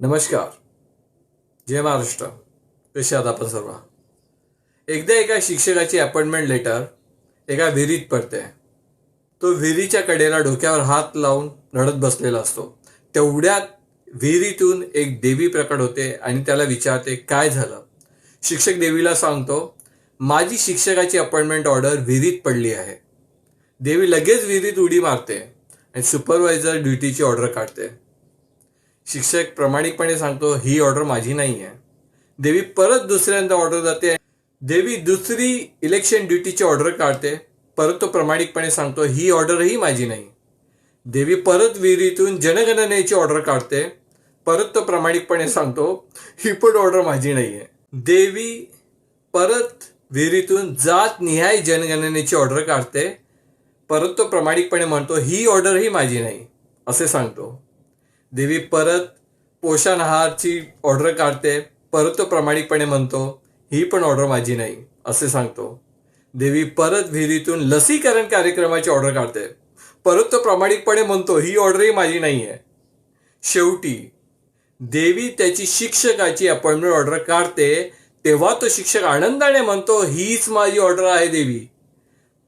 नमस्कार. जय महाराष्ट्र. कसे आहात आपण सर्व? एकदा एका शिक्षकाची अपॉइंटमेंट लेटर एका विहिरीत पडते. तो विहिरीच्या कडेला डोक्यावर हात लावून रडत बसलेला असतो. तेवढ्यात विहिरीतून एक देवी प्रकट होते आणि त्याला विचारते काय झालं? शिक्षक देवीला सांगतो माझी शिक्षकाची अपॉइंटमेंट ऑर्डर विहिरीत पडली आहे. देवी लगेच विहिरीत उडी मारते आणि सुपरवायझर ड्युटीची ऑर्डर काढते. शिक्षक प्रामाणिकपणे सांगतो ही ऑर्डर माझी नाही आहे देवी परत दुसऱ्यांदा ऑर्डर जाते. देवी दुसरी इलेक्शन ड्युटीची ऑर्डर काढते. परत तो प्रामाणिकपणे सांगतो ही ऑर्डरही माझी नाही. देवी परत विहिरीतून जनगणनेची ऑर्डर काढते. परत तो प्रामाणिकपणे सांगतो ही पण ऑर्डर माझी नाही आहे देवी परत विहिरीतून जात निहाय जनगणनेची ऑर्डर काढते. परत तो प्रामाणिकपणे म्हणतो ही ऑर्डरही माझी नाही. असे सांगतो. देवी परत पोषण आहारची ऑर्डर काढते परत तो प्रामाणिकपणे म्हणतो ही पण ऑर्डर माझी नाही असे सांगतो. देवी परत विहिरीतून लसीकरण कार्यक्रमाची ऑर्डर काढते. परत तो प्रामाणिकपणे म्हणतो ही ऑर्डरही माझी नाही आहे शेवटी देवी त्याची शिक्षकाची अपॉइंटमेंट ऑर्डर काढते तेव्हा तो शिक्षक आनंदाने म्हणतो हीच माझी ऑर्डर आहे देवी.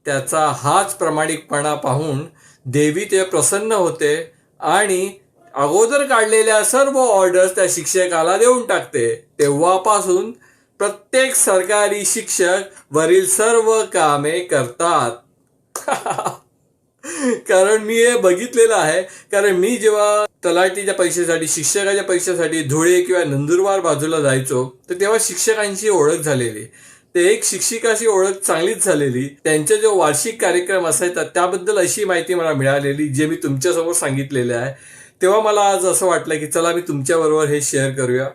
त्याचा हाच प्रामाणिकपणा पाहून देवी ते प्रसन्न होते आणि अगोदर काढलेल्या सर्व ऑर्डर्स त्या शिक्षकाला देऊन टाकते. तेव्हापासून प्रत्येक सरकारी शिक्षक वरील सर्व कामे करतात. कारण मी हे बघितलेलं आहे. कारण मी जेव्हा तलाठीच्या परीक्षेसाठी शिक्षकाच्या परीक्षेसाठी धुळे किंवा नंदुरबार बाजूला जायचो तर तेव्हा शिक्षकांची ओळख झालेली. ते एक शिक्षिकाशी ओळख चांगलीच झालेली. त्यांचे जो वार्षिक कार्यक्रम असायचा त्याबद्दल अशी माहिती मला मिळालेली जे मी तुमच्यासमोर सांगितलेले आहे. तेव्हा मला आज असं वाटलं की चला मी तुमच्याबरोबर हे शेअर करूया.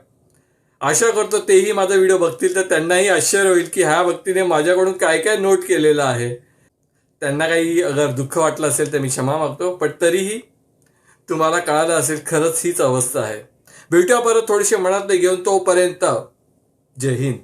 आशा करतो तेही माझा व्हिडिओ बघतील तर त्यांनाही आश्चर्य होईल की ह्या व्यक्तीने माझ्याकडून काय काय नोट केलेलं आहे. त्यांना काही अगर दुःख वाटलं असेल तर मी क्षमा मागतो पण तरीही तुम्हाला कळालं असेल खरंच हीच अवस्था आहे. भेटूया परत थोडीशी मनातले घेऊन तोपर्यंत. जय हिंद.